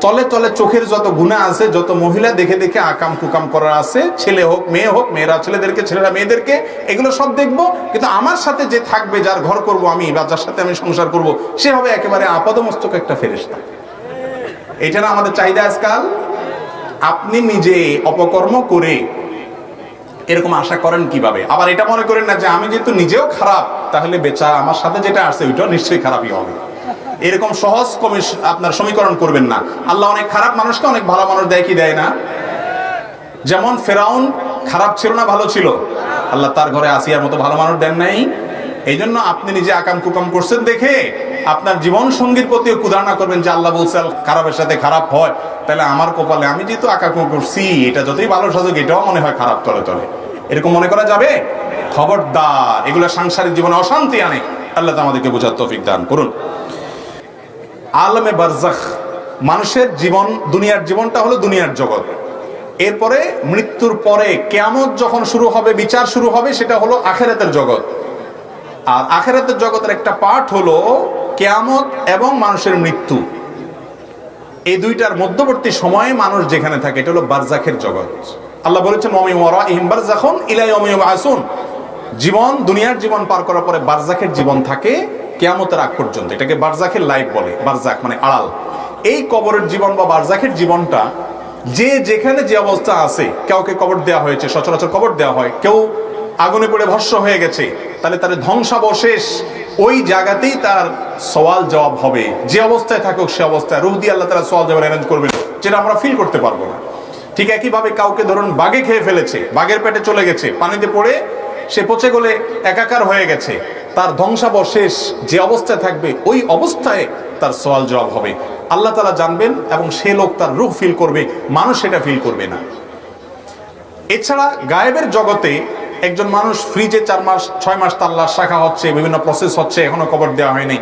তলে তলে চোখের যত গুণা আছে, যত মহিলা দেখে দেখে আকাম কুকাম করা আছে, ছেলে হোক, মেয়ে হোক, মেয়েরা ছেলেদেরকে, ছেলেরা মেয়েদেরকে, এগুলো সব দেখব। কিন্তু আমার সাথে যে থাকবে, যার ঘর করব আমি বা যার সাথে আমি সংসার করব, সে হবে একেবারে আপাদমস্তক একটা ফেরেশতা। এটা না আমাদের চাহিদা আজকাল? আপনি নিজে অপকর্ম করে এরকম আশা করেন কীভাবে? আবার এটা মনে করেন না যে আমি যেহেতু নিজেও খারাপ, তাহলে বেচা আমার সাথে যেটা আসছে ওইটাও নিশ্চয়ই খারাপই হবে। এরকম সহজ কমিশ আপনার সমীকরণ করবেন না। আল্লাহ অনেক খারাপ মানুষকে অনেক ভালো মানুষ দেয়, কি দেয় না? যেমন ফেরাউন খারাপ ছিল না, ভালো ছিল। আল্লাহ তার ঘরে আসিয়ার মতো ভালো মানুষ দেন নাই। এই জন্য আপনি নিজে আকাম কুকাম করছেন দেখে আপনার জীবন সঙ্গীর প্রতিও কুদারণা করবেন যে আল্লাহ বলছে খারাপের সাথে খারাপ হয়। তাহলে আমার কপালে আমি যেহেতু আকাম করছি, এটা যতই ভালো সাজুক, এটাও মনে হয় খারাপ তলে তলে। এরকম মনে করা যাবে? খবরদার, এগুলো সাংসারিক জীবনে অশান্তি আনে। আল্লাহ আমাদেরকে বোঝার তৌফিক দান করুন। আলমে বারজাখ। মানুষের জীবন, দুনিয়ার জীবনটা হলো দুনিয়ার জগৎ। এরপরে মৃত্যুর পরে কেয়ামত যখন শুরু হবে, বিচার শুরু হবে, সেটা হলো আখেরাতের জগৎ। আর আখেরাতের জগতের একটা পার্ট হলো কেয়ামত এবং মানুষের মৃত্যু। এই দুইটার মধ্যবর্তী সময়ে মানুষ যেখানে থাকে, এটা হলো বারজাখের জগৎ। আল্লাহ বলেছেন মমি মরা ইহিম বারজাখন ইলাই অমিয়ম আসুন জীবন, দুনিয়ার জীবন পার করার পরে বারজাখের জীবন থাকে কেয়ামতের আগ পর্যন্ত, এটাকে বারজাখের লাইফ বলে, বারজাখ মানে আড়াল। এই কবরের জীবন বা বারজাখের জীবনটা যে যেখানে যে অবস্থা আছে, কাউকে কবর দেওয়া হয়েছে, সচরাচর কবর দেওয়া হয়, কেউ আগুনে পড়ে ভস্য হয়ে গেছে, তাহলে তার ধ্বংসাবশেষ ওই জায়গাতেই তার সওয়াল জবাব হবে। যে অবস্থায় থাকুক সে অবস্থায়। রুহ দিয়ে আল্লাহ তারা সওয়াল জবাব অ্যারেঞ্জ করবেন, যেটা আমরা ফিল করতে পারব না। ঠিক একইভাবে কাউকে ধরুন বাঘে খেয়ে ফেলেছে বাঘের পেটে চলে গেছে, পানিতে পড়ে সে পচে গলে একাকার হয়ে গেছে তার ধ্বংসাবশেষ যে অবস্থায় থাকবে, ওই অবস্থায় তার সওয়াল জবাব হবে। আল্লাহ তালা জানবেন এবং সে লোক তার রুহ ফিল করবে, মানুষ সেটা ফিল করবে না। এছাড়া গায়েবের জগতে একজন মানুষ ফ্রিজে চার মাস, ছয় মাস তাল্লা শাখা হচ্ছে, বিভিন্ন প্রসেস হচ্ছে, এখনও কবর দেওয়া হয়নি।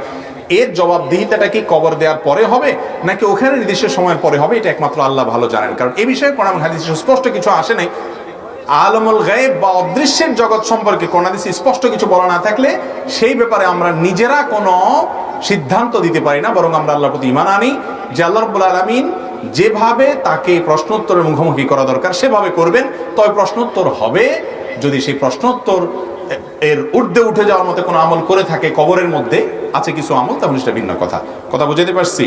এর জবাব জবাবদিহিতাটা কি কবর দেওয়ার পরে হবে, নাকি ওখানে নির্দিষ্ট সময়ের পরে হবে, এটা একমাত্র আল্লাহ ভালো জানেন। কারণ এ বিষয়ে কোরআন হাদিস স্পষ্ট কিছু আসে নাই। আলমুল গায়েব বা অদৃশ্যের জগৎ সম্পর্কে কোন স্পষ্ট কিছু বলা না থাকলে সেই ব্যাপারে আমরা নিজেরা কোনো সিদ্ধান্ত দিতে পারি না, বরং আমরা আল্লাহর প্রতি ইমান আনি। যে আল্লাহ রব্বুল আলমিন যেভাবে তাকে প্রশ্নোত্তরের মুখোমুখি করা দরকার, সেভাবে করবেন। তবে প্রশ্নোত্তর হবে। যদি সেই প্রশ্নোত্তর এর ঊর্ধ্বে উঠে যাওয়ার মতো কোনো আমল করে থাকে কবরের মধ্যে, আছে কিছু আমল, তাহলে সেটা ভিন্ন কথা। কথা বুঝাতে পারছি?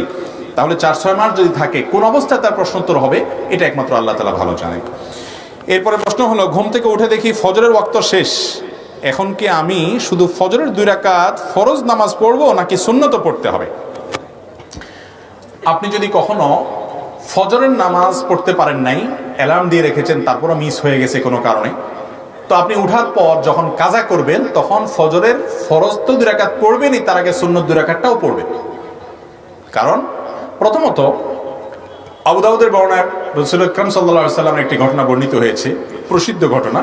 তাহলে চার ছয় মাস যদি থাকে, কোন অবস্থায় তার প্রশ্নোত্তর হবে? এটা একমাত্র আল্লাহ তালা ভালো জানে এরপরে প্রশ্ন হলো, ঘুম থেকে উঠে দেখি ফজরের ওয়াক্ত শেষ। এখন কি আমি শুধু ফজরের দুই রাকাত ফরজ নামাজ পড়ব নাকি সুন্নত পড়তে হবে? আপনি যদি কখনো ফজরের নামাজ পড়তে পারেন নাই, অ্যালার্ম দিয়ে রেখেছেন, তারপরও মিস হয়ে গেছে কোনো কারণে, তো আপনি উঠার পর যখন কাজা করবেন, তখন ফজরের ফরজ তো দুই রাকাত পড়বেনই, তার আগে সুন্নত দুই রাকাতটাও পড়বেন। কারণ প্রথমত আবুদাউদের বর্ণায় রসুল আকরম সাল্লা একটি ঘটনা বর্ণিত হয়েছে, প্রসিদ্ধ ঘটনা।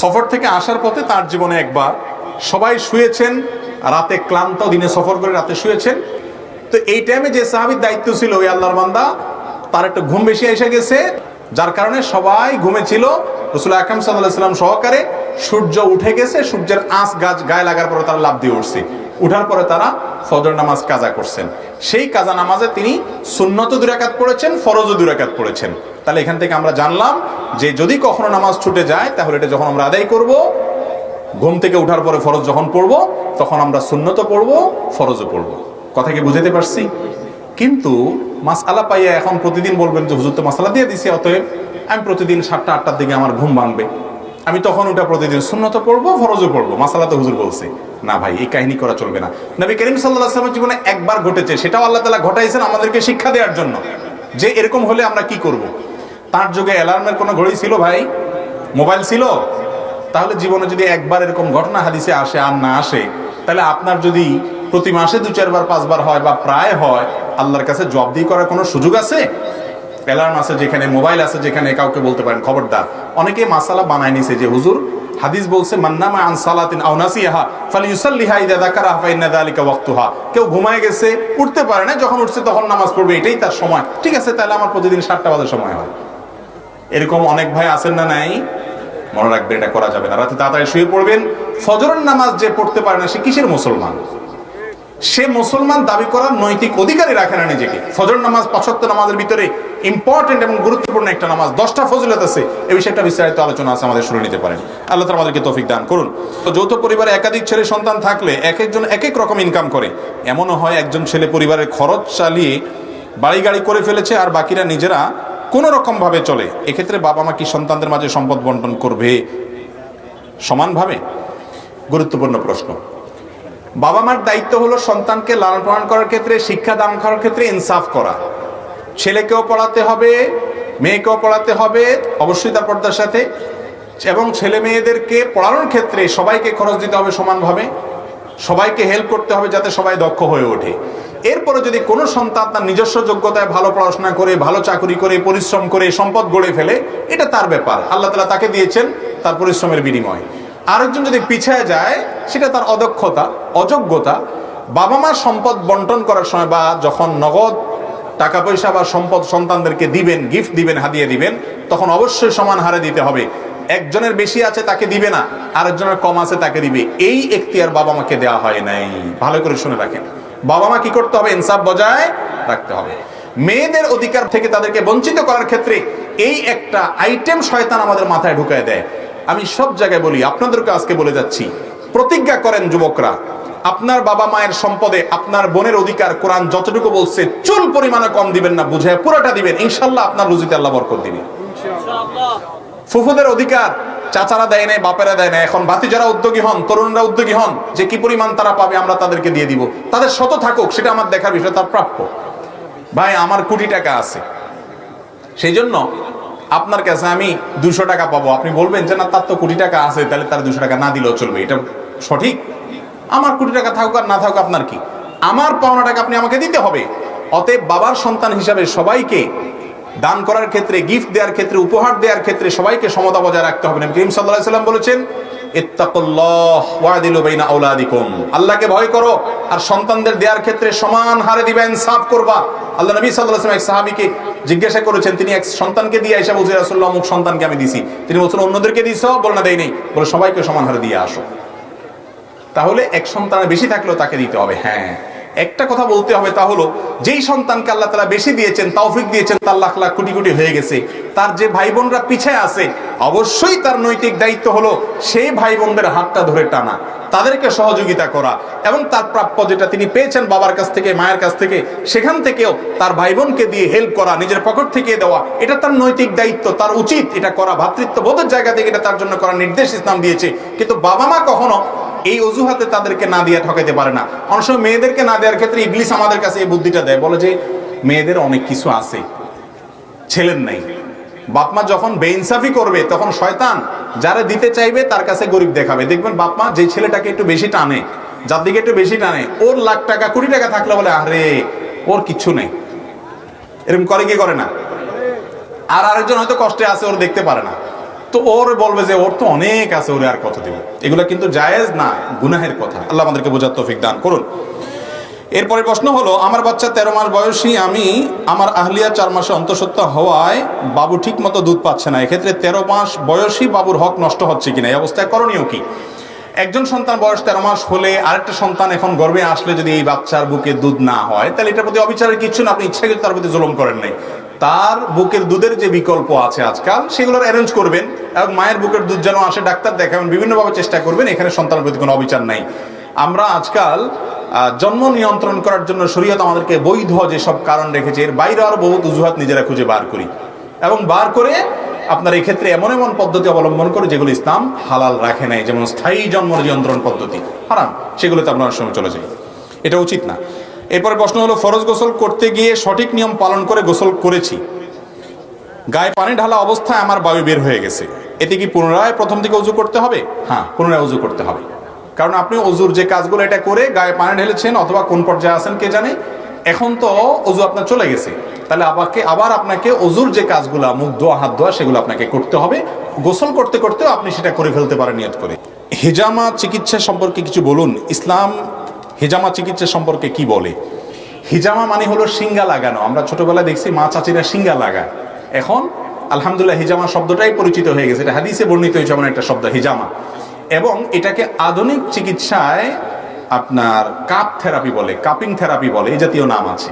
সফর থেকে আসার পথে তার জীবনে একবার সবাই শুয়েছেন, রাতে ক্লান্ত দিনে সফর করে রাতে শুয়েছেন। তো এই টাইমে যে সাহাবির দায়িত্ব ছিল, ওই আল্লাহর বান্দা, তার একটু ঘুম বেশি এসে গেছে, যার কারণে সবাই ঘুমেছিল। রসুল আকরম সাল্লাহ সাল্লাম সহকারে সূর্য উঠে গেছে, সূর্যের আঁচ গাছ গায়ে লাগার পরে তারা লাভ দিয়ে উঠছে। উঠার পরে তারা ফজর নামাজ কাজা করছেন। সেই কাজা নামাজে তিনি সুন্নত দুরাকাত পড়েছেন, ফরজ দুরাকাত পড়েছেন। তাহলে এখান থেকে আমরা জানলাম যে যদি কখনো নামাজ ছুটে যায়, তাহলে এটা যখন আমরা আদায় করব, ঘুম থেকে উঠার পরে ফরজ যখন পড়ব, তখন আমরা সুন্নত পড়ব, ফরজও পড়ব। কথা কি বুঝাতে পারছি? কিন্তু মাসালা পাইয়া এখন প্রতিদিন বলবেন যে, হুজুর তো মাসালা দিয়ে দিছি, অতএব আমি প্রতিদিন সাতটা, আটটার দিকে আমার ঘুম ভাঙবে। আমি তখন ওটা প্রতিদিন শূন্যত পড়ব, ফরজও পড়ব। মাসালা তো হুজুর বলছে। না ভাই, এই কাহিনী করা চলবে না। নবী করিম সাল্লাহ জীবনে একবার ঘটেছে, সেটাও আল্লাহ তালা ঘটাইছেন আমাদেরকে শিক্ষা দেওয়ার জন্য। যে এরকম হলে আমরা কি করব। তার যুগে অ্যালার্মের কোনো ঘড়ি ছিল ভাই? মোবাইল ছিল? তাহলে জীবনে যদি একবার এরকম ঘটনা হাদিসে আসে আর না আসে, তাহলে আপনার যদি প্রতি মাসে দু, চারবার, পাঁচবার হয় বা প্রায় হয়, আল্লাহর কাছে জবাবদিহি করার কোনো সুযোগ আছে? অ্যালার্ম আছে যেখানে, মোবাইল আছে যেখানে, কাউকে বলতে পারেন, খবরদার। অনেকে মাসালা বানায় নিছে যে, হুজুর হাদিস বলছে, মান্নামা আন সালাতিন আও নাসিহা ফালিউসাল্লিহা ইদা যাকারা ফা ইন্না যালিকা ওয়াক্তুহা। কেউ ঘুমায় গেছে, উঠতে পারে না, যখন উঠছে তখন নামাজ পড়বে, এটাই তার সময়। ঠিক আছে, তাহলে আমার প্রতিদিন 7টা বাজে সময় হয়। এরকম অনেক ভাই আছেন না নাই? মনে রাখবেন, এটা করা যাবে না। রাতে তাড়াতাড়ি শুয়ে পড়বেন। ফজরের নামাজ যে পড়তে পারে না, সে কিসের মুসলমান? সে মুসলমান দাবি করার নৈতিক অধিকারই রাখে না নিজেকে। ফজর নামাজ পাঁচত্ব নামাজের ভিতরে ইম্পর্টেন্ট এবং গুরুত্বপূর্ণ একটা নামাজ, দশটা ফজিলত আছে এই বিষয়ে একটা বিস্তারিত আলোচনা আছে আমাদের শুনে নিতে পারেন। আল্লাহ তালা আমাদেরকে তৌফিক দান করুন। তো যৌথ পরিবারে একাধিক ছেলে সন্তান থাকলে এক একজন এক এক রকম ইনকাম করে। এমনও হয় একজন ছেলে পরিবারের খরচ চালিয়ে বাড়ি গাড়ি করে ফেলেছে আর বাকিরা নিজেরা কোনো রকম ভাবে চলে। এক্ষেত্রে বাবা মা কি সন্তানদের মাঝে সম্পদ বন্টন করবে? সমানভাবে? গুরুত্বপূর্ণ প্রশ্ন। বাবা মার দায়িত্ব হলো সন্তানকে লালন পালন করার ক্ষেত্রে, শিক্ষা দান করার ক্ষেত্রে ইনসাফ করা। ছেলেকেও পড়াতে হবে, মেয়েকেও পড়াতে হবে, অবশ্যই তার পর্দার সাথে। এবং ছেলে মেয়েদেরকে পড়ানোর ক্ষেত্রে সবাইকে খরচ দিতে হবে সমানভাবে। সবাইকে হেল্প করতে হবে যাতে সবাই দক্ষ হয়ে ওঠে। এরপরে যদি কোনো সন্তান তার নিজস্ব যোগ্যতায় ভালো পড়াশোনা করে, ভালো চাকরি করে, পরিশ্রম করে, সম্পদ গড়ে ফেলে, এটা তার ব্যাপার। আল্লাহ তালা তাকে দিয়েছেন তার পরিশ্রমের বিনিময়। আরেকজন যদি পিছিয়ে যায়, সেটা তার অদক্ষতা, অযোগ্যতা। বাবা মার সম্পদ বন্টন করার সময় বা যখন নগদ টাকা পয়সা বা সম্পদ সন্তানদেরকে দিবেন গিফট দিবেন হাদিয়ে দিবেন, তখন অবশ্যই সমান হারে দিতে হবে। একজনের বেশি আছে তাকে দিবে না, আরেকজনের কম আছে তাকে দিবে। এই এখতিয়ার বাবা মাকে দেওয়া হয় নাই। ভালো করে শুনে রাখেন। বাবা মা কি করতে হবে? ইনসাফ বজায় রাখতে হবে। মেয়েদের অধিকার থেকে তাদেরকে বঞ্চিত করার ক্ষেত্রে এই একটা আইটেম শয়তান আমাদের মাথায় ঢুকায় দেয়। আমি সব জায়গায় বলি, আপনাদেরকে আজকে বলে যাচ্ছি, প্রতিজ্ঞা করেন যুবকরা, আপনার বাবা মায়ের সম্পদে আপনার বোনের অধিকার কোরআন যতটুকু বলছে, চুল পরিমাণে কম দিবেন না, বুঝে পুরোটা দিবেন, ইনশাল্লাহ আপনার রুজিতে আল্লাহ বরকত দিবে। ফুফুদের অধিকার, চাচারা দেয় নাই, বাপেরা দেয় না এখন বাতি যারা উদ্যোগী হন, তরুণরা উদ্যোগী হন, যে কি পরিমাণ তারা পাবে আমরা তাদেরকে দিয়ে দিব। তাদের শত থাকুক, সেটা আমার দেখার বিষয়, তার প্রাপ্য। ভাই, আমার কোটি টাকা আছে। সেই জন্য আপনার কাছে আমি দুশো টাকা পাবো। আপনি বলবেন যে, না, তার তো কোটি টাকা আছে, তাহলে তার দুশো টাকা না দিলেও চলবে। এটা সঠিক? আমার কোটি টাকা থাকুক আর না থাকুক আপনার কি? আমার পাওনা টাকা আপনি আমাকে দিতে হবে। অতএব বাবার সন্তান হিসাবে সবাইকে দান করার ক্ষেত্রে গিফট দেওয়ার ক্ষেত্রে, উপহার দেওয়ার ক্ষেত্রে সবাইকে সমতা বজায় রাখতে হবে। নবী করিম সাল্লাল্লাহু সাল্লাম বলেছেন আল্লাহকে ভয় করো আর সন্তানদের দেওয়ার ক্ষেত্রে সমান হারে দিবেন ইনসাফ করবা। আল্লাহ নবী সাল্লাল্লাহু আলাইহি ওয়াসাল্লাম এক সাহাবীকে জিজ্ঞাসা করেছেন, তিনি এক সন্তানকে দিয়ে এসে বলছেন রাসুল্লাহ অমুক সন্তানকে আমি দিছি। তিনি বলছেন, অন্যদেরকে দিস বল না দেয়নি নেই। বলে, সবাইকে সমান হারে দিয়ে আসো। তাহলে এক সন্তানের বেশি থাকলেও তাকে দিতে হবে হ্যাঁ। একটা কথা বলতে হবে তা হলো, যেই সন্তানকে আল্লাহ তালা বেশি দিয়েছেন, তৌফিক দিয়েছেন, তার লাখ লাখ কোটি কোটি হয়ে গেছে। তার যে ভাই বোনরা পিছিয়ে আছে, অবশ্যই তার নৈতিক দায়িত্ব হলো সেই ভাই বোনদের হাতটা ধরে টানা, তাদেরকে সহযোগিতা করা এবং তার প্রাপ্য যেটা তিনি পেয়েছেন বাবার কাছ থেকে, মায়ের কাছ থেকে, সেখান থেকেও তার ভাই বোনকে দিয়ে হেল্প করা, নিজের পকেট থেকে দেওয়া, এটা তার নৈতিক দায়িত্ব, তার উচিত এটা করা ভ্রাতৃত্ববোধের জায়গা থেকে এটা তার জন্য করার নির্দেশ ইসলাম দিয়েছে। কিন্তু বাবা মা কখনো এই অজুহাতে তাদেরকে না দিয়ে ঠকাইতে পারে না। অনেক সময় মেয়েদেরকে না দেওয়ার ক্ষেত্রে ইবলিস আমাদের কাছে এই বুদ্ধিটা দেয়। বলে যে, মেয়েদের অনেক কিছু আছে, ছেলের নাই। বাপমা যখন বেইনসাফি করবে, তখন শয়তান যারা দিতে চাইবে, তার কাছে গরিব দেখাবে। দেখবেন বাপমা যে ছেলেটাকে একটু বেশি টানে, যার দিকে একটু বেশি টানে, ওর লাখ টাকা কোটি টাকা থাকলে বলে, আরে, ওর কিচ্ছু নেই। এরকম করে কি করে না? আর আরেকজন হয়তো কষ্টে আছে, ওর দেখতে পারে না। তো ওর বলবে যে ওর তো অনেক আছে, ওরে আর কত দিব? এগুলো কিন্তু জায়েজ না, গুনাহের কথা। আল্লাহ আমাদেরকে বোঝার তৌফিক দান করুন। এরপরে প্রশ্ন হলো, আমার বাচ্চা তেরো মাস বয়সী, আমি আমার আহলিয়া চার মাসে অন্তঃসত্ত্বা হওয়ায় বাবু ঠিক মতো দুধ পাচ্ছে না। এক্ষেত্রে তেরো মাস বয়সী বাবুর হক নষ্ট হচ্ছে কিনা? এই অবস্থায় করণীয় কি? একজন সন্তান বয়স তেরো মাস হলে আরেকটা সন্তান এখন গর্বে আসলে যদি এই বাচ্চার বুকে দুধ না হয়, তাহলে এটার প্রতি অবিচারের কিছু না। আপনি ইচ্ছা কিন্তু তার প্রতি জুলুম করেন নাই। তার বুকের দুধের যে বিকল্প আছে আজকাল, সেগুলোর অ্যারেঞ্জ করবেন এবং মায়ের বুকের দুধ যেন আসে, ডাক্তার দেখাবেন, বিভিন্নভাবে চেষ্টা করবেন, এখানে সন্তানের প্রতি কোনো অবিচার নাই। আমরা আজকাল জন্ম নিয়ন্ত্রণ করার জন্য শরীয়ত আমাদেরকে বৈধ যেসব কারণ রেখেছে, এর বাইরে আরও বহুত অজুহাত নিজেরা খুঁজে বার করি। এবং বার করে আপনার এই ক্ষেত্রে এমন এমন পদ্ধতি অবলম্বন করে যেগুলো ইসলাম হালাল রাখে নাই, যেমন স্থায়ী জন্ম নিয়ন্ত্রণ পদ্ধতি। হারাম, সেগুলোতে আপনার সময় চলে যায় এটা উচিত না। এরপরে প্রশ্ন হলো, ফরজ গোসল করতে গিয়ে সঠিক নিয়ম পালন করে গোসল করেছি। গায়ে পানি ঢালা অবস্থায় আমার বায়ু বের হয়ে গেছে। এতে কি পুনরায় প্রথম থেকে উজু করতে হবে? হ্যাঁ পুনরায় উজু করতে হবে। কারণ আপনি অজুর যে কাজগুলো, এটা করে গায়ে পানি ঢেলেছেন অথবা কোন পর্যায়ে আছেন কে জানে? এখন তো অজু আপনার চলে গেছে। তাহলে আবারকে আবার আপনাকে অজুর যে কাজগুলো, মুখ ধোয়া, হাত ধোয়া, সেগুলো আপনাকে করতে হবে। গোসল করতে করতেও আপনি সেটা করে ফেলতে পারেন নিয়ত করে। হেজামা চিকিৎসা সম্পর্কে কিছু বলুন। ইসলাম হেজামা চিকিৎসা সম্পর্কে কি বলে? হিজামা মানে হলো সিঙ্গা লাগানো। আমরা ছোটবেলায় দেখছি মা চাচিরা সিঙ্গা লাগায়। এখন, আলহামদুলিল্লাহ, হিজামা শব্দটাই পরিচিত হয়ে গেছে। এটা হাদিসে বর্ণিত হয়েছে এমন একটা শব্দ, হিজামা। এবং এটাকে আধুনিক চিকিৎসায় আপনার কাপ থেরাপি বলে, কাপিং থেরাপি বলে, এই জাতীয় নাম আছে।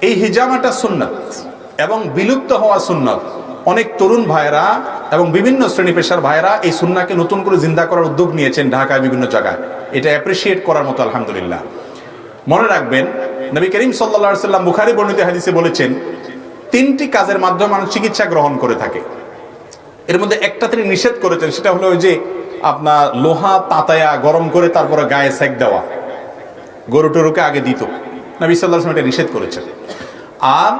এই হিজামাটা সুন্নত এবং বিলুপ্ত হওয়া সুন্নত। অনেক তরুণ ভাইরা এবং বিভিন্ন শ্রেণি পেশার ভাইরা এই সুন্নাকে নতুন করে জিন্দা করার উদ্যোগ নিয়েছেন ঢাকায় বিভিন্ন জায়গায়। এটা অ্যাপ্রিসিয়েট করার মতো আলহামদুলিল্লাহ। মনে রাখবেন, নবী করিম সাল্লা সাল্লাম বুখারি বর্ণিত হাদিসে বলেছেন, তিনটি কাজের মাধ্যমে মানুষ চিকিৎসা গ্রহণ করে থাকে। এর মধ্যে একটা তিনি নিষেধ করেছেন, সেটা হলো যে আপনার লোহা তাতায়া গরম করে তারপরে গায়ে সেক দেওয়া। গরু টরুকে আগে দিত। নবী সাল্লাহ এটা নিষেধ করেছেন। আর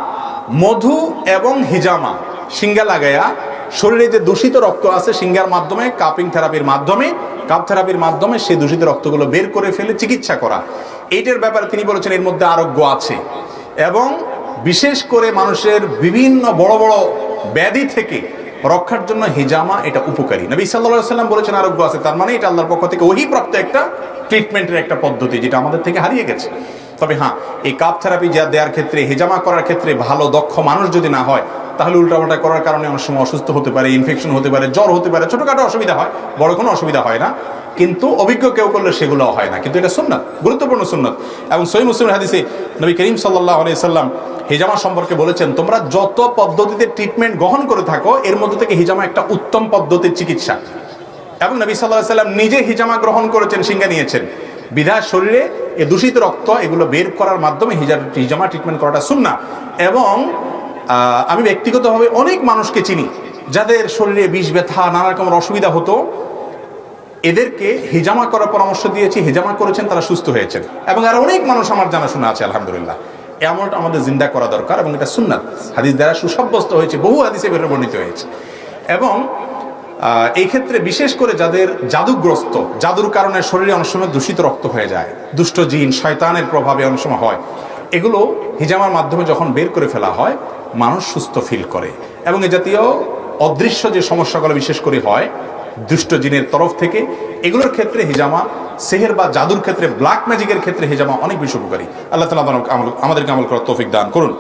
মধু এবং হিজামা সিঙ্গা লাগায়া শরীরে যে দূষিত রক্ত আছে সিঙ্গার মাধ্যমে, কাপিং থেরাপির মাধ্যমে, কাপ থেরাপির মাধ্যমে সেই দূষিত রক্তগুলো বের করে ফেলে চিকিৎসা করা। এইটার ব্যাপারে তিনি বলেছেন এর মধ্যে আরোগ্য আছে। এবং বিশেষ করে মানুষের বিভিন্ন বড় বড় ব্যাধি থেকে রক্ষার জন্য হিজামা এটা উপকারী। নবী সাল্লাহ সাল্লাম বলেছেন আরোগ্য আছে, তার মানে এটা আল্লাহর পক্ষ থেকে ওহি প্রাপ্ত একটা ট্রিটমেন্টের একটা পদ্ধতি, যেটা আমাদের থেকে হারিয়ে গেছে। তবে হ্যাঁ এই কাপ থেরাপি যা দেওয়ার ক্ষেত্রে, হেজামা করার ক্ষেত্রে ভালো, দক্ষ মানুষ যদি না হয় তাহলে উল্টাপাল্টা করার কারণে অনেক সময় অসুস্থ হতে পারে ইনফেকশন হতে পারে, জ্বর হতে পারে, ছোটোখাটো অসুবিধা হয়, বড় কোনো অসুবিধা হয় না। কিন্তু অভিজ্ঞ কেউ করলে সেগুলো হয় না। কিন্তু এটা সুন্নাত, গুরুত্বপূর্ণ সুন্নাত। এবং সই মুসলিম হাদিসে নবী করিম সাল্লাহ সাল্লাম হিজামা সম্পর্কে বলেছেন, তোমরা যত পদ্ধতিতে ট্রিটমেন্ট গ্রহণ করে থাকো, এর মধ্যে থেকে হিজামা একটা উত্তম পদ্ধতির চিকিৎসা। এবং নবী সাল্লাহ সাল্লাম নিজে হিজামা গ্রহণ করেছেন সিঙ্গা নিয়েছেন। বিধার শরীরে এ দূষিত রক্ত এগুলো বের করার মাধ্যমে হিজামা ট্রিটমেন্ট করাটা শুননা এবং আমি ব্যক্তিগতভাবে অনেক মানুষকে চিনি, যাদের শরীরে বিষ, ব্যথা নানা রকমের অসুবিধা হতো। এদেরকে হিজামা করার পরামর্শ দিয়েছি, হিজামা করেছেন, তারা সুস্থ হয়েছেন। এবং আর অনেক মানুষ আমার জানাশোনা আছে, আলহামদুলিল্লাহ। এমনটা আমাদের জিন্দা করা দরকার এবং এটা সুন্নাত। হাদিস দ্বারা সুসাব্যস্ত হয়েছে, বহু হাদিসে বের বর্ণিত হয়েছে। এবং এই ক্ষেত্রে বিশেষ করে যাদের জাদুগ্রস্ত, জাদুর কারণে শরীরে অনেক সময় দূষিত রক্ত হয়ে যায়, দুষ্ট জিন, শয়তানের প্রভাবে অনেক সময় হয়। এগুলো হিজামার মাধ্যমে যখন বের করে ফেলা হয় মানুষ সুস্থ ফিল করে। এবং এ জাতীয় অদৃশ্য যে সমস্যাগুলো বিশেষ করে হয়, দুষ্ট জিনের তরফ থেকে, এগুলোর ক্ষেত্রে হিজামা, সেহের বা জাদুর ক্ষেত্রে ব্ল্যাক ম্যাজিকের ক্ষেত্রে হিজামা অনেক বেশি উপকারী। আল্লাহ তালা আমাদেরকে আমল করার তৌফিক দান করুন।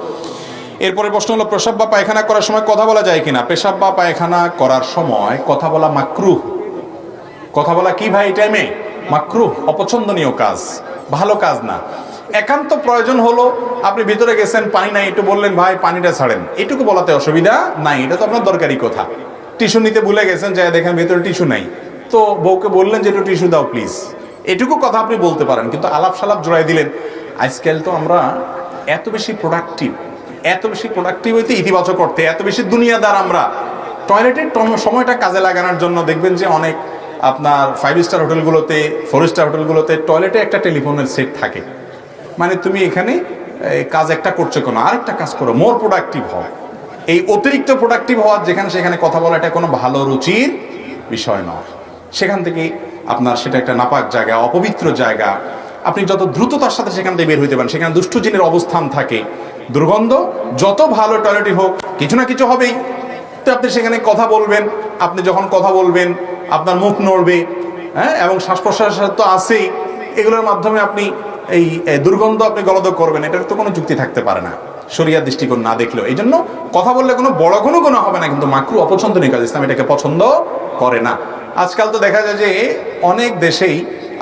এরপরে প্রশ্ন হলো পেশাব বা পায়খানা করার সময় কথা বলা যায় কিনা? পেশাব বা পায়খানা করার সময় কথা বলা মাকরু কথা বলা কি ভাই এই টাইমে মাকরু অপছন্দনীয় কাজ। ভালো কাজ না। একান্ত প্রয়োজন হলো আপনি ভিতরে গেছেন, পানি নাই, একটু বললেন, ভাই, পানিটা ছাড়েন। এটুকু বলাতে অসুবিধা নাই, এটা তো আপনার দরকারি কথা। টিস্যু নিতে ভুলে গেছেন, যাই দেখেন ভিতরে টিস্যু নাই। তো বউকে বললেন যে, একটু টিস্যু দাও, প্লিজ। এটুকু কথা আপনি বলতে পারেন, কিন্তু আলাপ সালাপ জোড়াই দিলেন। আজকাল তো আমরা এত বেশি প্রোডাক্টিভ এত বেশি প্রোডাক্টিভ হইতে ইতিবাচক করতে এত বেশি দুনিয়াদার আমরা। টয়লেটের সময়টা কাজে লাগানোর জন্য দেখবেন যে অনেক আপনার ফাইভ স্টার হোটেলগুলোতে ফোর স্টার হোটেলগুলোতে টয়লেটে একটা টেলিফোনের সেট থাকে। মানে তুমি এখানে কাজ একটা করছ কোনো? আরেকটা কাজ করো মোর প্রোডাক্টিভ হও। এই অতিরিক্ত প্রোডাক্টিভ হওয়ার যেখানে সেখানে কথা বলা এটা কোনো ভালো রুচির বিষয় নয়। সেখান থেকে আপনার সেটা একটা নাপাক জায়গা, অপবিত্র জায়গা। আপনি যত দ্রুততার সাথে সেখান থেকে বের হইতে পারেন, সেখানে দুষ্ট জিনের অবস্থান থাকে। দুর্গন্ধ, যত ভালো টয়লেটই হোক, কিছু না কিছু হবেই। তো আপনি সেখানে কথা বলবেন, আপনি যখন কথা বলবেন, আপনার মুখ নড়বে হ্যাঁ এবং শ্বাস প্রশ্বাস তো আছেই। এগুলোর মাধ্যমে আপনি এই দুর্গন্ধ আপনি গলদ করবেন, এটার তো কোনো যুক্তি থাকতে পারে না। শরিয়ার দৃষ্টিকোণ না দেখলেও। এই জন্য কথা বললে কোনো বড় কোনো কোনো হবে না, কিন্তু মাকরু অপছন্দনীয় কাজ। ইসলাম এটাকে পছন্দ করে না। আজকাল তো দেখা যায় যে অনেক দেশেই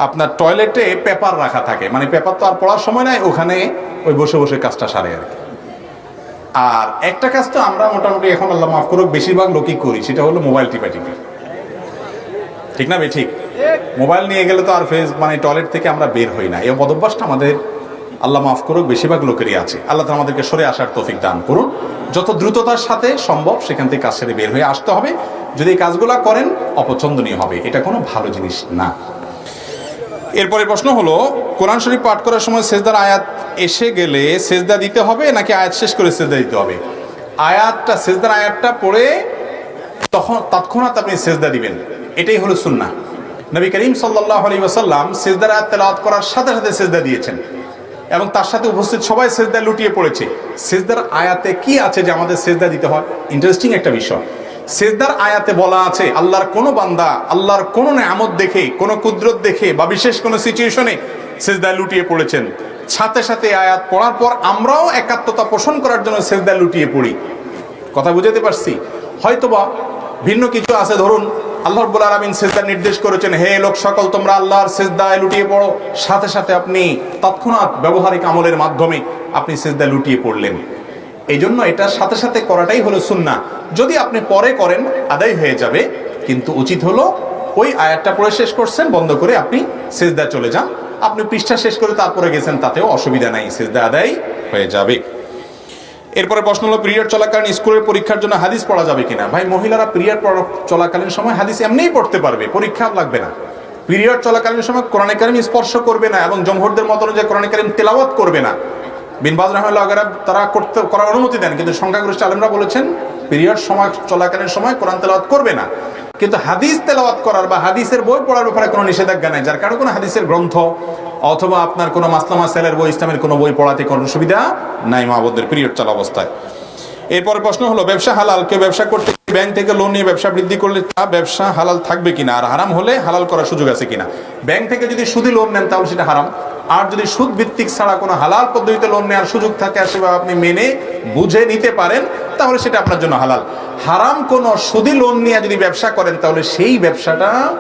আপনার টয়লেটে পেপার রাখা থাকে। মানে পেপার তো আর পড়ার সময় নাই, ওখানে ওই বসে বসে কাজটা সারে আর আর একটা কাজ তো আমরা মোটামুটি এখন আল্লাহ মাফ করুক, বেশিরভাগ লোকই করি, সেটা হলো মোবাইল টিপা টিপি ঠিক না বে, ঠিক? মোবাইল নিয়ে গেলে তো আর ফেস মানে টয়লেট থেকে আমরা বের হই না। এই বদভ্যাসটা আমাদের আল্লাহ মাফ করুক, বেশিরভাগ লোকেরই আছে। আল্লাহ তাআলা আমাদেরকে সরে আসার তৌফিক দান করুন। যত দ্রুততার সাথে সম্ভব সেখান থেকে কাজ সেরে বের হয়ে আসতে হবে। যদি এই কাজগুলো করেন, অপছন্দনীয় হবে। এটা কোনো ভালো জিনিস না। এরপরে প্রশ্ন হলো, কোরআন শরীফ পাঠ করার সময় সেজদার আয়াত এসে গেলে সেজদা দিতে হবে নাকি আয়াত শেষ করে সেজদা দিতে হবে? আয়াতটা, সেজদার আয়াতটা পড়ে তখন তৎক্ষণাৎ আপনি সেজদা দিবেন। এটাই হলো সুন্নাহ। নবী করিম সাল্লাহ আলী ওয়াসাল্লাম সেজদার তেলাওয়াত করার সাথে সাথে সেজদা দিয়েছেন। এবং তার সাথে উপস্থিত সবাই সেজদা লুটিয়ে পড়েছে। সেজদার আয়াতে কি আছে যে আমাদের সেজদা দিতে হয়? ইন্টারেস্টিং একটা বিষয়। সেজদার আয়াতে বলা আছে, আল্লাহর কোনো বান্দা, আল্লাহর কোনো নেয়ামত দেখে, কোনো কুদরত দেখে বা বিশেষ কোনো সিচুয়েশনে সেজদায় লুটিয়ে পড়েছেন। সাথে সাথে আয়াত পড়ার পর আমরাও একাত্মতা পোষণ করার জন্য সেজদায় লুটিয়ে পড়ি। কথা বুঝাতে পারছি? হয়তোবা ভিন্ন কিছু আছে, ধরুন আল্লাহ রব্বুল আলামিন সেজদা নির্দেশ করেছেন, হে লোক সকল, তোমরা আল্লাহর সেজদায় লুটিয়ে পড়ো। সাথে সাথে আপনি তৎক্ষণাৎ ব্যবহারিক আমলের মাধ্যমে আপনি সেজদায় লুটিয়ে পড়লেন। এই জন্য এটা সাথে সাথে করাটাই হলো সুন্না যদি আপনি পরে করেন, আদায় হয়ে যাবে। কিন্তু উচিত হলো ওই আয়াতটা পড়ে শেষ করছেন, বন্ধ করে আপনি সেজদা চলে যান। আপনি পৃষ্ঠা শেষ করে তারপরে গেছেন, তাতেও অসুবিধা নাই সেজদা আদায় হয়ে যাবে। এরপরে প্রশ্ন হলো, পিরিয়ড চলাকালীন স্কুলের পরীক্ষার জন্য হাদিস পড়া যাবে কিনা? ভাই, মহিলারা পিরিয়ড চলাকালীন সময় হাদিস এমনিই পড়তে পারবে, পরীক্ষা লাগবে না। পিরিয়ড চলাকালীন সময় কোরআনে কারিম স্পর্শ করবে না এবং জমহরদের মত অনুযায়ী কোরআনে কারিম তেলাওয়াত করবে না। বিনবাজ রহমাল্লাহ তারা করতে, করার অনুমতি দেন, কিন্তু সংখ্যাগরিষ্ঠ আলেমরা বলেছেন, পিরিয়ড সময়, চলাকালীন সময় কোরআন তেলাওয়াত করবে না। কিন্তু হাদিস তেলাওয়াত করার বা হাদিসের বই পড়ার ব্যাপারে কোনো নিষেধাজ্ঞা নেই, যার কারণে কোনো হাদিসের গ্রন্থ অথবা আপনার কোনো মাসলামা সেলের বই, ইসলামের কোনো বই পড়াতে কোনো সুবিধা নাই মাহবুদের পিরিয়ড চলা অবস্থায়। এরপরে প্রশ্ন হলো, ব্যবসা হালাল? কেউ ব্যবসা করতে ব্যাংক থেকে লোন নিয়ে ব্যবসা বৃদ্ধি করলে তা ব্যবসা হালাল থাকবে কিনা? আর হারাম হলে হালাল করার সুযোগ আছে কিনা? ব্যাংক থেকে যদি সুদি লোন নেন, তাহলে সেটা হারাম। আর যদি সুদ ভিত্তিক ছাড়া কোনো হালাল পদ্ধতিতে লোন নেওয়ার সুযোগ থাকে, আর সেভাবে আপনি মেনে বুঝে নিতে পারেন, তাহলে সেটা আপনার জন্য হালাল। হারাম কোনো সুদি লোন নিয়ে যদি ব্যবসা করেন, তাহলে সেই ব্যবসাটা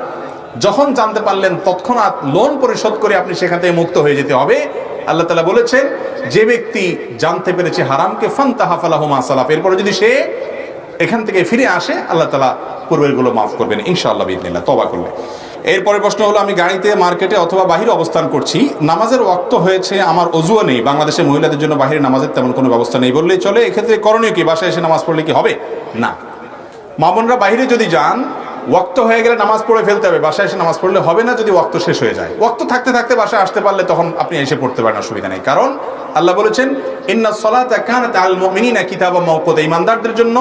যখন জানতে পারলেন তৎক্ষণাৎ লোন পরিশোধ করে আপনি সেখান থেকে মুক্ত হয়ে যেতে হবে, আল্লাহ তালা বলেছেন, যে ব্যক্তি জানতে পেরেছে হারামকে ফান তাহাফালাহুমা সালাফ। এরপরে যদি সে এখান থেকে ফিরে আসে, আল্লাহ তালা পূর্বেরগুলো মাফ করবেন, ইনশাআল্লাহ বিদিনিল্লাহ তবা করলে। এরপরে প্রশ্ন হলো, আমি গাড়িতে, মার্কেটে অথবা বাহিরে অবস্থান করছি, নামাজের ওয়াক্ত হয়েছে, আমার অজুও নেই বাংলাদেশের মহিলাদের জন্য বাহিরে নামাজের তেমন কোনো ব্যবস্থা নেই বললেই চলে, এক্ষেত্রে করণীয় কি? বাসায় এসে নামাজ পড়লে কি হবে? না। মামনরা বাহিরে যদি যান ওয়াক্ত হয়ে গেলে নামাজ পড়ে ফেলতে হবে, বাসায় এসে নামাজ পড়লে হবে না যদি ওয়াক্ত শেষ হয়ে যায়। ওয়াক্ত থাকতে থাকতে বাসায় আসতে পারলে তখন আপনি এসে পড়তে পারেন, অসুবিধা নেই। কারণ আল্লাহ বলেছেন, ইন্না সলাত কানাত আল মুমিনিনা কিতাবা মাওকুতা। ইমানদারদের জন্য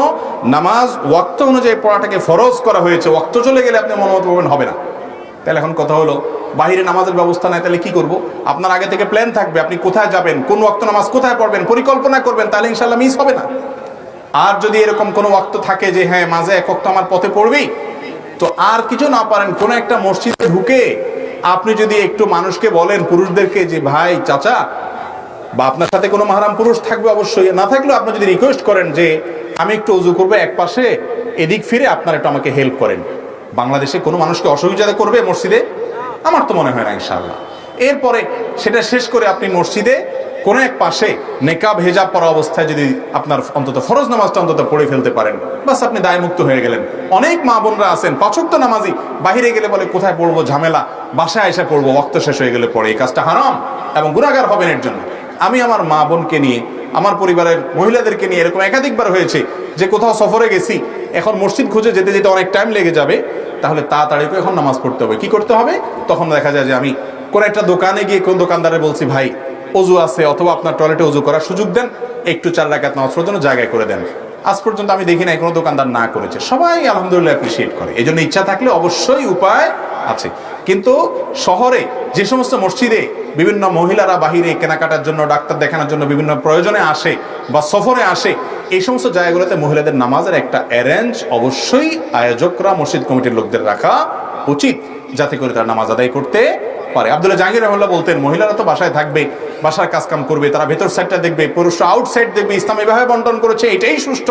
নামাজ ওয়াক্ত অনুযায়ী পড়াটাকে ফরজ করা হয়েছে। ওয়াক্ত চলে গেলে আপনি মনোমত পাবেন হবে না। তাহলে এখন কথা হলো, বাহিরে নামাজের ব্যবস্থা নাই, তাহলে কি করব? আপনার আগে থেকে প্ল্যান থাকবে, আপনি কোথায় যাবেন, কোন ওয়াক্ত নামাজ কোথায় পড়বেন, পরিকল্পনা করবেন, তাহলে ইনশাল্লাহ মিস হবে না। আর যদি এরকম কোনো ওয়াক্ত থাকে যে হ্যাঁ মাঝে এক ওয়াক্ত আমার পথে পড়বেই তো আর কিছু না পারেন, কোন একটা মসজিদে ঢুকে আপনি যদি একটু মানুষকে বলেন, পুরুষদেরকে যে, ভাই, চাচা, বা আপনার সাথে কোনো মাহারাম পুরুষ থাকবে অবশ্যই। না থাকলেও আপনি যদি রিকোয়েস্ট করেন যে, আমি একটু উজু করব এক পাশে, এদিক ফিরে আপনার একটু আমাকে হেল্প করেন। বাংলাদেশে কোনো মানুষকে অসুবিধা করবে মসজিদে? আমার তো মনে হয় না ইনশাল্লাহ এরপরে সেটা শেষ করে আপনি মসজিদে কোনো এক পাশে নেকাব হেজাব পরা অবস্থায় যদি আপনার অন্তত ফরজ নামাজটা অন্তত পড়ে ফেলতে পারেন, বাস আপনি দায়মুক্ত হয়ে গেলেন। অনেক মা বোনরা আছেন পাচক নামাজি, বাহিরে গেলে বলে, কোথায় পড়ব? ঝামেলা, বাসায় এসে পড়ব ওক্ত শেষ হয়ে গেলে পরে এই কাজটা হারাম এবং গুণাগার হবেন এর জন্য। আমি আমার মা বোনকে নিয়ে, আমার পরিবারের মহিলাদেরকে নিয়ে এরকম একাধিকবার হয়েছে যে কোথাও সফরে গেছি, এখন মসজিদ খুঁজে যেতে যেতে অনেক টাইম লেগে যাবে, তাহলে তাড়াতাড়ি এখন নামাজ পড়তে হবে। কি করতে হবে? তখন দেখা যায় যে আমি কোনো একটা দোকানে গিয়ে কোন দোকানদারে বলছি, ভাই অজু আছে অথবা আপনার টয়লেটে অজু করার সুযোগ দেন, একটু চার রাখাত নামাজ পড়ার জন্য জায়গায় করে দেন। আজ পর্যন্ত আমি দেখি নাই, কোনো দোকানদার না করেছে। সবাই আলহামদুলিল্লাহ অ্যাপ্রিসিয়েট করে। এই জন্য ইচ্ছা থাকলে অবশ্যই উপায় আছে। কিন্তু শহরে যে সমস্ত মসজিদে বিভিন্ন মহিলারা বাহিরে কেনাকাটার জন্য, ডাক্তার দেখানোর জন্য বিভিন্ন প্রয়োজনে আসে বা সফরে আসে, এই সমস্ত জায়গাগুলোতে মহিলাদের নামাজের একটা অ্যারেঞ্জ অবশ্যই আয়োজকরা মসজিদ কমিটির লোকদের রাখা উচিত, যাতে করে তারা নামাজ আদায় করতে পারে। আব্দুল্লাহ জাহাঙ্গীর রহমাল্লাহ বলতেন, মহিলারা তো বাসায় থাকবে, বাসার কাজকাম করবে, তারা ভেতর সাইডটা দেখবে, পুরুষরা আউটসাইড দেখবে, ইসলাম এভাবে বন্টন করেছে, এটাই সুষ্ঠ,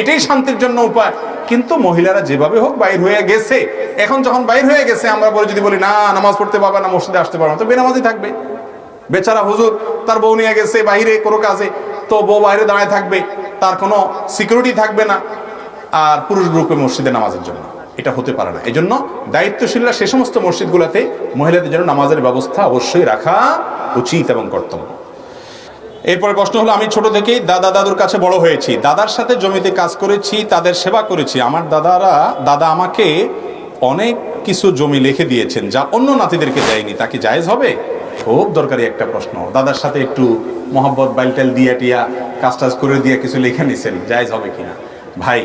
এটাই শান্তির জন্য উপায়। কিন্তু মহিলারা যেভাবে হোক বাইর হয়ে গেছে। এখন যখন বাইর হয়ে গেছে, আমরা বলে যদি বলি, না, নামাজ পড়তে পারবে না, মসজিদে আসতে পারবে না, তো বেনামাজি থাকবে। বেচারা হুজুর, তার বউ নিয়ে গেছে বাইরে কোনো কাজে, তো বউ বাইরে দাঁড়ায় থাকবে, তার কোনো সিকিউরিটি থাকবে না, আর পুরুষ গ্রুপে মসজিদে নামাজের জন্য। এটা হতে পারে না। এই জন্য দায়িত্বশীলরা সে সমস্ত মসজিদগুলোতে মহিলাদের জন্য নামাজের ব্যবস্থা অবশ্যই রাখা উচিত এবং কর্তব্য। এরপরে প্রশ্ন হলো, আমি ছোট থেকেই দাদা দাদুর কাছে বড় হয়েছি। দাদার সাথে জমিতে কাজ করেছি, তাদের সেবা করেছি। আমার দাদারা, দাদা আমাকে অনেক কিছু জমি লিখে দিয়েছেন, যা অন্য নাতিদেরকে দেয়নি। তা কি জায়েজ হবে? খুব দরকারি একটা প্রশ্ন। দাদার সাথে একটু মোহাম্মদ বাইলটাল দিয়া টিয়া কাজ টাজ করে দিয়ে কিছু লিখে নিছেন, জায়েজ হবে কিনা? ভাই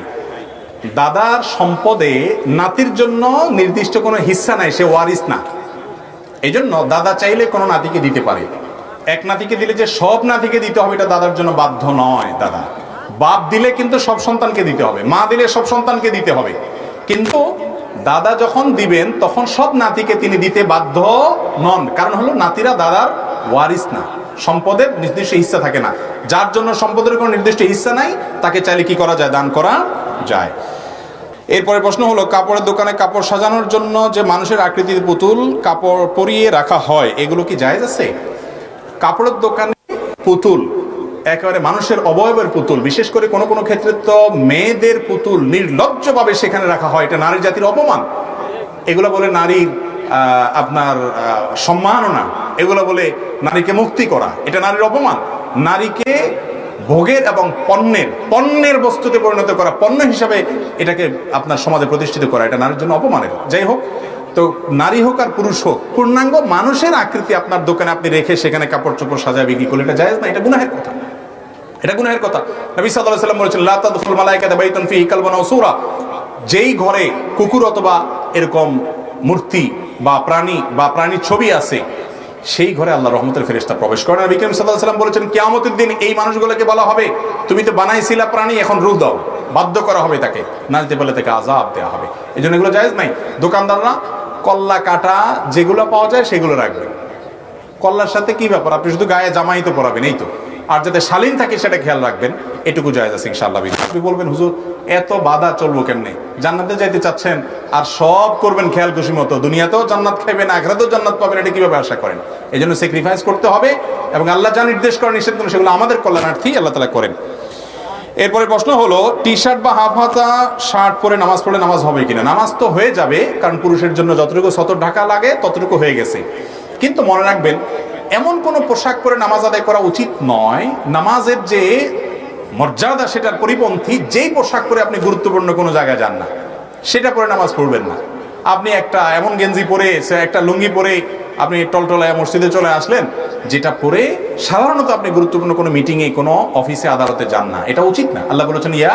দাদার সম্পদে নাতির জন্য নির্দিষ্ট কোনো হিস্সা নাই, সে ওয়ারিস না। এই জন্য দাদা চাইলে কোনো নাতিকে দিতে পারে। এক নাতিকে দিলে যে সব নাতিকে দিতে হবে, এটা দাদার জন্য বাধ্য নয় দাদা। বাপ দিলে কিন্তু সব সন্তানকে দিতে হবে, মা দিলে সব সন্তানকে দিতে হবে। কিন্তু দাদা যখন দিবেন, তখন সব নাতিকে তিনি দিতে বাধ্য নন। কারণ হলো নাতিরা দাদার ওয়ারিস না। সম্পদের নির্দিষ্ট হিস্সা থাকে না। যার জন্য সম্পদের কোনো নির্দিষ্ট হিস্সা নাই, তাকে চাইলে কি করা যায়? দান করা যায়। এরপরে প্রশ্ন হলো, কাপড়ের দোকানে কাপড় সাজানোর জন্য যে মানুষের আকৃতির পুতুল কাপড় পরিয়ে রাখা হয়, এগুলো কি জায়েজ আছে? কাপড়ের দোকানে পুতুল, একেবারে মানুষের অবয়বের পুতুল, বিশেষ করে কোনো কোনো ক্ষেত্রে তো মেয়েদের পুতুল নির্লজ্জভাবে সেখানে রাখা হয়, এটা নারী জাতির অপমান। এগুলো বলে নারীর আপনার সম্মাননা, এগুলো বলে নারীকে মুক্তি করা, এটা নারীর অপমান। নারীকে ভোগের এবং পণ্যের পণ্যের বস্তুতে পরিণত করা পণ্য হিসাবে এটাকে আপনার সমাজে প্রতিষ্ঠিত করা। এটা নারীর জন্য অপমানের যাই হোক। তো নারী হোক আর পুরুষ হোক, পূর্ণাঙ্গ মানুষের আকৃতি আপনার দোকানে আপনি রেখে সেখানে কাপড় চোপড় সাজায় বিক্রি করলে এটা জায়েজ না, এটা গুনাহের কথা। এটা গুনাহের কথা। নবী সাল্লাল্লাহু সাল্লাম বলেছেন, লা তাদখুল যেই ঘরে কুকুর অথবা এরকম মূর্তি বা প্রাণী বা প্রাণীর ছবি আছে সেই ঘরে আল্লাহ রহমতের ফেরেস্তা প্রবেশ করেন। আর বিক্রম সাল্লাহ সাল্লাম বলেছেন, কেয়ামতের দিন এই মানুষগুলোকে বলা হবে, তুমি তো বানাইছিলা প্রাণী, এখন রুল দাও, বাধ্য করা হবে তাকে, না যেতে পারলে তাকে আজাব দেওয়া হবে। এই জন্য এগুলো জায়েজ নাই। দোকানদাররা কল্লা, কাটা যেগুলো পাওয়া যায় সেগুলো রাখবে। কল্লার সাথে কি ব্যাপার? আপনি শুধু গায়ে জামাই তো পরাবেন, এই তো। আর যাতে শালীন থাকে সেটা খেয়াল রাখবেন। এটুকু জায়েজ আছে ইনশাআল্লাহ আপনি বলবেন, হুজুর, এত বাধা চলবো কেমনে? জান্নাতে যাইতে চাচ্ছেন আর সব করবেন খেয়াল খুশি মতো। দুনিয়াতেও জান্নাত খাইবেন, আখরাতেও জান্নাত পাবেন, এটা কীভাবে আশা করেন? এই জন্য স্যাক্রিফাইস করতে হবে এবং আল্লাহ যা নির্দেশ করেন নিষেধ করেন, সেগুলো আমাদের কল্যাণার্থী আল্লাহ তালা করেন। এরপরে প্রশ্ন হলো টি শার্ট বা হাফ হাতা, শার্ট পরে নামাজ পড়লে নামাজ হবে কিনা? নামাজ তো হয়ে যাবে, কারণ পুরুষের জন্য যতটুকু সতর ঢাকা লাগে, ততটুকু হয়ে গেছে। কিন্তু মনে রাখবেন এমন কোনো পোশাক পরে নামাজ আদায় করা উচিত নয়। নামাজের যে মর্যাদা, সেটার পরিপন্থী, যেই পোশাক পরে আপনি গুরুত্বপূর্ণ কোনো জায়গায় যান না, সেটা পরে নামাজ পড়বেন না। আপনি একটা এমন গেঞ্জি পরে একটা লুঙ্গি পরে আপনি টলটলায় মসজিদে চলে আসলেন, যেটা পরে সাধারণত আপনি গুরুত্বপূর্ণ কোনো মিটিংয়ে, কোনো অফিসে, আদালতে যান না। এটা উচিত না। আল্লাহ বলেছেন, ইয়া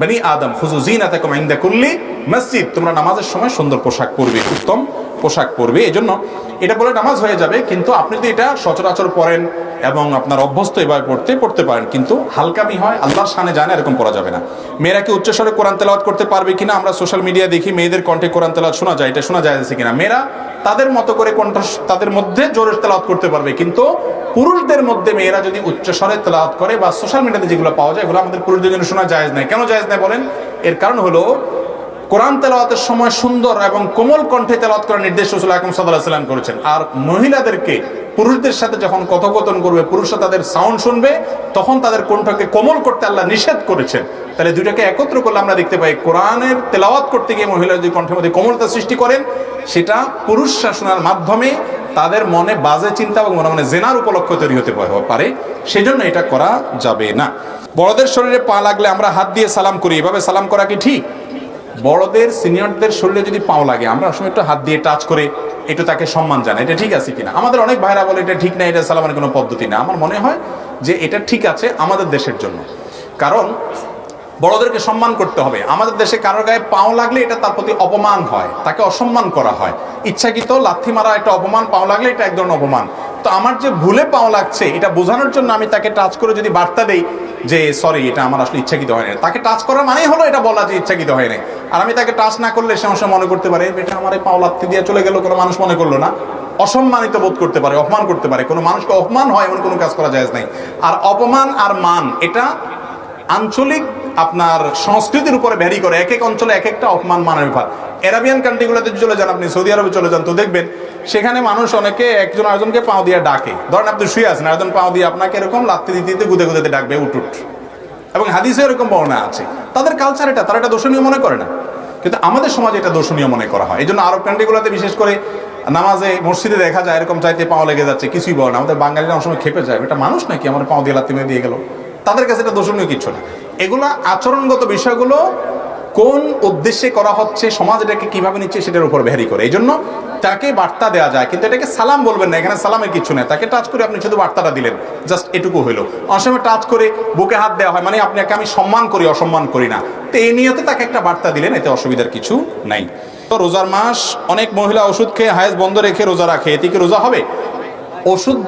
বানি আদম খুজু জিনাতাকুম ইনদা কুল্লি মসজিদ, তোমরা নামাজের সময় সুন্দর পোশাক পরবে, উত্তম। পোশাক পরবে, এজন্য এটা বলে নামাজ হয়ে যাবে, কিন্তু আপনি যদি এটা সচরাচর পড়েন এবং আপনার অভ্যস্ত এভাবে পড়তে পড়তে পারেন, কিন্তু হালকামি হয়, আল্লাহর সামনে জানে এরকম পড়া যাবে না। মেয়েরা কি উচ্চস্বরে কোরআন তেলাওয়াত করতে পারবে কিনা আমরা সোশ্যাল মিডিয়া দেখি, মেয়েদের কণ্ঠে কোরআন তেলাওয়াত শোনা যায়, এটা শোনা যায় কিনা? মেয়েরা তাদের মতো করে কোনটা তাদের মধ্যে জোরে তেলাওয়াত করতে পারবে, কিন্তু পুরুষদের মধ্যে মেয়েরা যদি উচ্চস্বরে তেলাওয়াত করে বা সোশ্যাল মিডিয়াতে যেগুলো পাওয়া যায়, এগুলো আমাদের পুরুষদের জন্য শোনা যায় নাই। কেন যায় নাই বলেন? এর কারণ হলো কোরআন তেলাওয়াতের সময় সুন্দর এবং কোমল কণ্ঠে তেলাওয়াত করার নির্দেশ রসুল সাল্লাহ সাল্লাম করেছেন। আর মহিলাদেরকে পুরুষদের সাথে যখন কথোপকথন করবে, পুরুষরা তাদের সাউন্ড শুনবে, তখন তাদের কণ্ঠকে কোমল করতে আল্লাহ নিষেধ করেছেন। তাহলে দুইটাকে একত্র করলে আমরা দেখতে পাই, কোরআনের তেলাওয়াত করতে গিয়ে মহিলা যদি কণ্ঠের মধ্যে কোমলতা সৃষ্টি করেন, সেটা পুরুষ শাসনার মাধ্যমে তাদের মনে বাজে চিন্তা এবং মনে মনে জেনার উপলক্ষ তৈরি হতে পারে সেই জন্য এটা করা যাবে না। বড়দের শরীরে পা লাগলে আমরা হাত দিয়ে সালাম করি। এভাবে সালাম করা কি ঠিক? বড়দের, সিনিয়রদের শরীরে যদি পাও লাগে, আমরা সময় একটু হাত দিয়ে টাচ করে একটু তাকে সম্মান জানাই। এটা ঠিক আছে কিনা? আমাদের অনেক ভাইরা বলে, এটা ঠিক না, এটা সালামের কোনো পদ্ধতি না। আমার মনে হয় যে এটা ঠিক আছে আমাদের দেশের জন্য। কারণ বড়দেরকে সম্মান করতে হবে। আমাদের দেশে কারোর গায়ে পাও লাগলে এটা তার প্রতি অপমান হয়, তাকে অসম্মান করা হয়। ইচ্ছাকৃত লাথি মারা একটা অপমান, পাও লাগলে এটা এক ধরনের অপমান। তো আমার যে ভুলে পাও লাগছে, এটা বোঝানোর জন্য আমি তাকে টাচ করে যদি বার্তা দেই যে সরি এটা আমার আসলে ইচ্ছাকৃত হয় না তাকে টাচ করা মানেই হলো এটা বলা যে ইচ্ছাকৃত হয় না আর আমি তাকে টাচ না করলে সে সময় মনে করতে পারে, এটা আমার পাও লাথি দিয়ে চলে গেল, কোনো মানুষ মনে করল না। অসম্মানিত বোধ করতে পারে, অপমান করতে পারে। কোনো মানুষকে অপমান হয় এমন কোনো কাজ করা যায় নাই। আর অপমান আর মান, এটা আঞ্চলিক আপনার সংস্কৃতির উপরে ভ্যারি করে এক এক অঞ্চলে এক একটা অপমান মানের ব্যাপার। এরাবিয়ান কান্ট্রিগুলোতে চলে যান, আপনি সৌদি আরবে চলে যান, তো দেখবেন সেখানে মানুষ অনেকে একজন আরেকজনকে পাও দিয়ে ডাকে। ধরেন আপনি শুয়ে আছেন একজন পাও দিয়ে আপনাকে এরকম লাত্তি দিতে গুদে গুদেতে ডাকবে, উঠ উঠ। এবং হাদিসে এরকম বর্ণনা আছে। তাদের কালচার এটা, তারা এটা দর্শনীয় মনে করে না। কিন্তু আমাদের সমাজে এটা দর্শনীয় মনে করা হয়। এই জন্য আরব কান্ট্রিগুলোতে বিশেষ করে নামাজে, মসজিদে দেখা যায়, এরকম চাইতে পাও লেগে যাচ্ছে, কিছুই বলে না। আমাদের বাঙালিরা অনেক সময় খেপে যায়, এটা মানুষ নাকি? আমার পাও দিয়ে লাত্তি মেরে দিয়ে গেল? তাদের কাছে এটা দর্শনীয় কিছু না। এগুলো আচরণগত বিষয়গুলো কোন উদ্দেশ্যে করা হচ্ছে, সমাজ এটাকে কীভাবে নিচ্ছে সেটার উপর ভ্যারি করে। এই জন্য তাকে বার্তা দেওয়া যায়, কিন্তু এটাকে সালাম বলবেন না, এখানে সালামের কিছু নেই। তাকে টাচ করে আপনি শুধু বার্তাটা দিলেন জাস্ট এটুকু হইল। অনেক সময় টাচ করে বুকে হাত দেওয়া হয় মানে আপনাকে আমি সম্মান করি, অসম্মান করি না। তো এই নিয়তে তাকে একটা বার্তা দিলেন, এতে অসুবিধার কিছু নাই। তো রোজার মাস, অনেক মহিলা ওষুধ খেয়ে হায়েস বন্ধ রেখে রোজা রাখে, এতে কি রোজা হবে? ওষুধ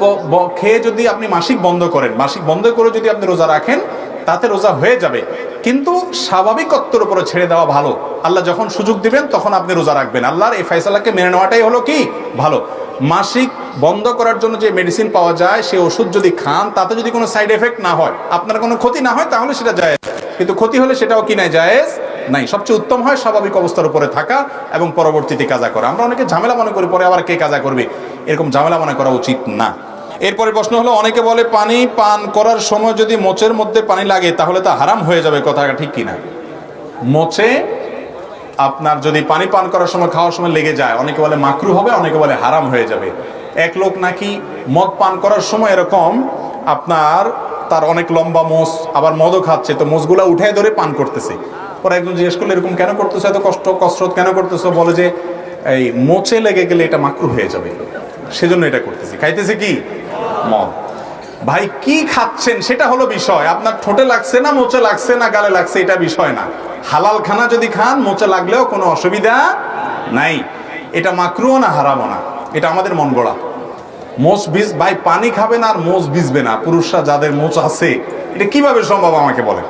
খেয়ে যদি আপনি মাসিক বন্ধ করেন, মাসিক বন্ধ করে যদি আপনি রোজা রাখেন তাতে রোজা হয়ে যাবে। কিন্তু স্বাভাবিকত্বের উপরে ছেড়ে দেওয়া ভালো। আল্লাহ যখন সুযোগ দিবেন, তখন আপনি রোজা রাখবেন। আল্লাহর এই ফয়সালাকে মেনে নেওয়াটাই হলো কি? ভালো। মাসিক বন্ধ করার জন্য যে মেডিসিন পাওয়া যায় সেই ওষুধ যদি খান, তাতে যদি কোনো সাইড এফেক্ট না হয়, আপনার কোনো ক্ষতি না হয়, তাহলে সেটা যায় কিন্তু ক্ষতি হলে সেটাও কি নাই? জায়েজ নাই। সবচেয়ে উত্তম হয় স্বাভাবিক অবস্থার উপরে থাকা এবং পরবর্তীতে কাজা করা। আমরা অনেকে ঝামেলা মনে করি, পরে আবার কে কাজা করবে? এরকম ঝামেলা মনে করা উচিত না। এরপরে প্রশ্ন হলো, অনেকে বলে পানি পান করার সময় যদি মোচের মধ্যে পানি লাগে, তাহলে তা হারাম হয়ে যাবে কথাটা ঠিক কিনা? মোচে আপনার যদি পানি পান করার সময়, খাওয়ার সময় লেগে যায়, অনেকে বলে মাকরু হবে, অনেকে বলে হারাম হয়ে যাবে। এক লোক নাকি মদ পান করার সময় এরকম আপনার, তার অনেক লম্বা মোষ আবার মদও খাচ্ছে, তো মোষগুলা উঠে ধরে পান করতেছে। পরে একজন জিজ্ঞেস করলে, এরকম কেন করতেছে? এত কষ্ট, কসরত কেন করতেছো? বলে যে এই মোচে লেগে গেলে এটা মাকরু হয়ে যাবে। সেজন্য এটা করতেছি। খাইতেছে কি? মদ। ভাই, কি খাচ্ছেন সেটা হলো বিষয়। আপনার ঠোঁটে লাগছে না, মোচে লাগছে না, গালে লাগছে, এটা বিষয় না। হালাল খানা যদি খান, মোচে লাগলেও কোনো অসুবিধা নাই। এটা মাকরুও না হারামও না? এটা আমাদের মন গড়া। মোচ বীজ ভাই, পানি খাবে না আর মোচ ভিজবে না। পুরুষরা যাদের মোচ আছে, এটা কীভাবে সম্ভব আমাকে বলে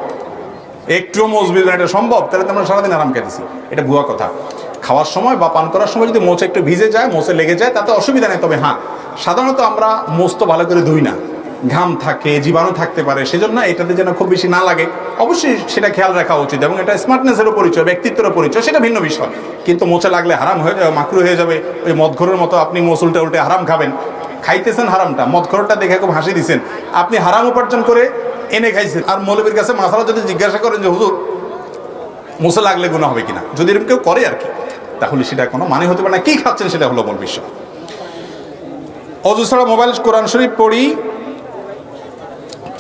একটুও মোচ ভিজবে না, এটা সম্ভব? তাহলে তো আমরা সারাদিন আরাম খেতেছি এটা ভুয়া কথা। খাওয়ার সময় বা পান করার সময় যদি মোচ একটু ভিজে যায়, মোচে লেগে যায়, তাতে অসুবিধা নেই। তবে হ্যাঁ সাধারণত আমরা মোচ তো ভালো করে ধুই না। ঘাম থাকে, জীবাণু থাকতে পারে, সেজন্য এটাতে যেন খুব বেশি না লাগে, অবশ্যই সেটা খেয়াল রাখা উচিত এবং এটা স্মার্টনেসেরও পরিচয় ব্যক্তিত্বেরও পরিচয়, সেটা ভিন্ন বিষয়। কিন্তু মোচে লাগলে হারাম হয়ে যাবে মাকরু হয়ে যাবে, ওই মদঘরের মতো আপনি মসুলটা উল্টে হারাম খাবেন। খাইতেছেন হারামটা, মদঘরটা দেখে খুব হাসি দিচ্ছেন আপনি হারাম উপার্জন করে এনে খাইছেন। আর মৌলবীর কাছে মাসালা যদি জিজ্ঞাসা করেন যে, হুজুর মোসে লাগলে গুণা হবে কিনা? যদি এরকম কেউ করে আর কি। তাহলে সেটা কোনো মানে হতে পারে না। কি খাচ্ছেন সেটা হলো মূল বিষয়। অজু ছাড়া মোবাইল, কোরআন শরীফ পড়ি,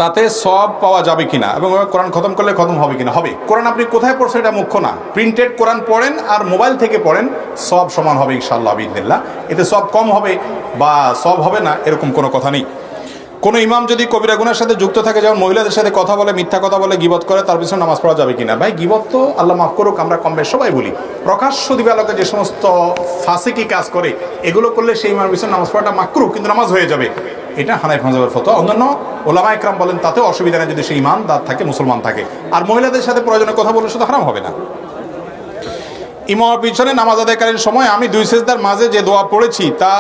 তাতে সব পাওয়া যাবে কিনা এবং কোরআন খতম করলে খতম হবে কিনা? হবে। কোরআন আপনি কোথায় পড়ছেন এটা মুখ্য না। প্রিন্টেড কোরআন পড়েন আর মোবাইল থেকে পড়েন, সব সমান হবে ইনশাল্লাহ বিদিল্লা এতে সব কম হবে বা সব হবে না, এরকম কোনো কথা নেই। কোনো ইমাম যদি কবিরা গুনার সাথে যুক্ত থাকে, যেমন মহিলাদের সাথে কথা বলে, মিথ্যা কথা বলে, গিবত করে, তার পিছনে নামাজ পড়া যাবে কিনা? ভাই, গিবত তো আল্লাহ মাফ করুক, আমরা কম বেশ সবাই বলি। প্রকাশ্য দিবালকে যে সমস্ত ফাঁসিকি কাজ করে, এগুলো করলে সেই ইমামের পিছনে নামাজ পড়াটা মাকরু কিন্তু নামাজ হয়ে যাবে। এটা হানাই ফাঁজাবের ফতো অন্যান্য ওলামা একরাম বলেন, তাতেও অসুবিধা নেই যদি সেই দাঁত থাকে, মুসলমান থাকে। আর মহিলাদের সাথে প্রয়োজনে কথা বলে শুধু হারাম হবে না। ইমামের পিছনে নামাজ আদায়কারীর সময় আমি দুই সেজদার মাঝে যে দোয়া পড়েছি, তা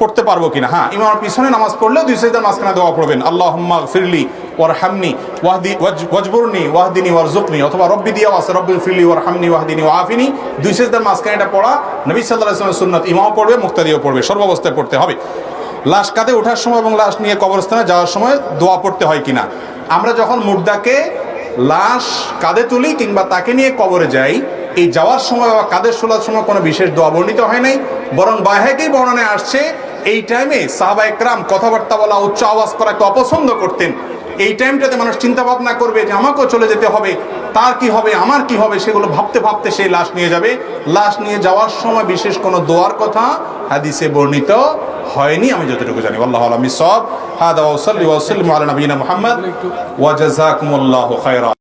পড়তে পারব কিনা? হ্যাঁ ইমামের পিছনে নামাজ পড়লেও দুই সেজদার মাঝখানে দোয়া পড়বেন। আল্লাহ ফিরলি ওয়ার হামনি ওয়াহদি ওয়াজবুরনি, ওয়াহদিনী ওয়ারজুকনি অথবা রব্বি দিয়া আছে রব্বি ফিরলি ওয়ার হামনি ওয়াহদিনী ওয়াফিনি দুই সেজদার মাঝখানে এটা পড়া, নবী সাল্লাহ ইসলামের সুন্নত, ইমামও পড়বে, মুক্তাদিও পড়বে সর্বাবস্থায় পড়তে হবে। লাশ কাঁধে ওঠার সময় এবং লাশ নিয়ে কবরস্থানে যাওয়ার সময় দোয়া পড়তে হয় কিনা? আমরা যখন মুর্দাকে লাশ কাঁধে তুলি কিংবা তাকে নিয়ে কবরে যাই, এই যাওয়ার সময় বা কাঁধে শোলার সময় কোনো বিশেষ দোয়া বর্ণিত হয় নাই, বরং বাহেকেই বর্ণনায় আসছে এই টাইমে সাহাবা একরাম কথাবার্তা বলা, উচ্চ আওয়াজ করা একটু অপছন্দ করতেন। এই টাইমটাতে মানুষ চিন্তা ভাবনা করবে যে, আমাকেও চলে যেতে হবে, তার কি হবে, আমার কি হবে, সেগুলো ভাবতে ভাবতে সেই লাশ নিয়ে যাবে। লাশ নিয়ে যাওয়ার সময় বিশেষ কোনো দোয়ার কথা হাদিসে বর্ণিত হয়নি, আমি যতটুকু জানি। আল্লাহ আলমী সব হাদা ওসল্লি ওসল্লিম আলা নবীনা মুহাম্মদ। ওয়া জাযাকুমুল্লাহু খায়রা